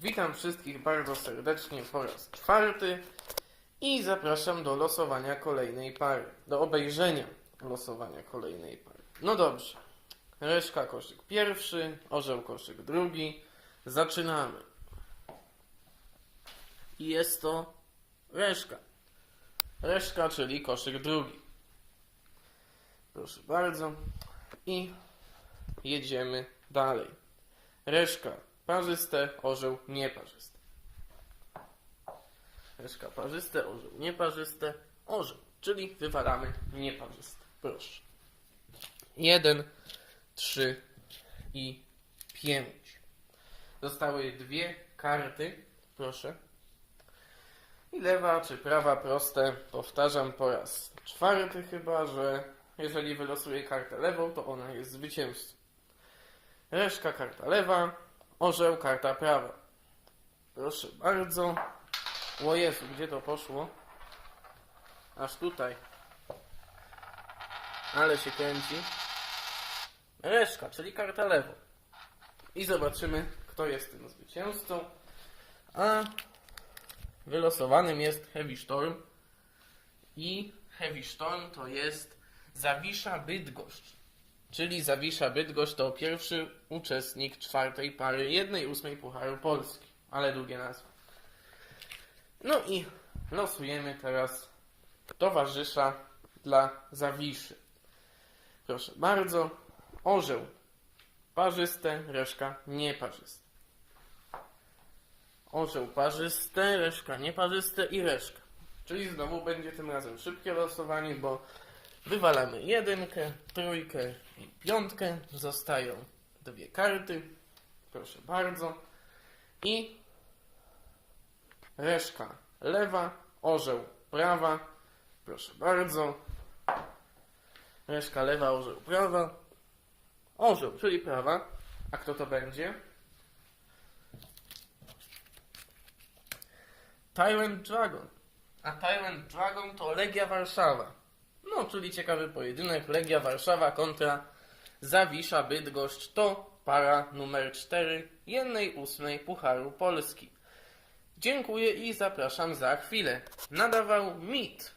Witam wszystkich bardzo serdecznie po raz czwarty i zapraszam do losowania kolejnej pary, do obejrzenia losowania kolejnej pary. No dobrze, reszka koszyk pierwszy, orzeł koszyk drugi, zaczynamy. I jest to reszka. Reszka, czyli koszyk drugi. Proszę bardzo. I jedziemy dalej. Reszka parzyste, orzeł nieparzyste. Reszka parzyste, orzeł nieparzyste, orzeł, czyli wywalamy nieparzyste. Proszę. Jeden, trzy i pięć. Zostały dwie karty. Proszę. I lewa czy prawa proste. Powtarzam po raz czwarty chyba, że jeżeli wylosuję kartę lewą, to ona jest zwycięzcą. Reszka karta lewa, orzeł karta prawa. Proszę bardzo. O Jezu, gdzie to poszło? Aż tutaj. Ale się kręci. Reszka, czyli karta lewa. I zobaczymy, kto jest tym zwycięzcą. A wylosowanym jest Heavy Storm. I Heavy Storm to jest Zawisza Bydgoszcz. Czyli Zawisza Bydgoszcz to pierwszy uczestnik czwartej pary jednej ósmej Pucharu Polski. Ale długie nazwy. No i losujemy teraz towarzysza dla Zawiszy. Proszę bardzo. Orzeł parzyste, reszka nieparzyste. Orzeł parzyste, reszka nieparzyste i reszka. Czyli znowu będzie tym razem szybkie losowanie, bo wywalamy jedynkę, trójkę i piątkę. Zostają dwie karty. Proszę bardzo. I reszka lewa, orzeł prawa. Proszę bardzo. Reszka lewa, orzeł prawa. Orzeł, czyli prawa. A kto to będzie? Tyrant Dragon. A Tyrant Dragon to Legia Warszawa. No, czyli ciekawy pojedynek. Legia Warszawa kontra Zawisza Bydgoszcz to para numer 4 jednej ósmej Pucharu Polski. Dziękuję i zapraszam za chwilę. Nadawał Mit.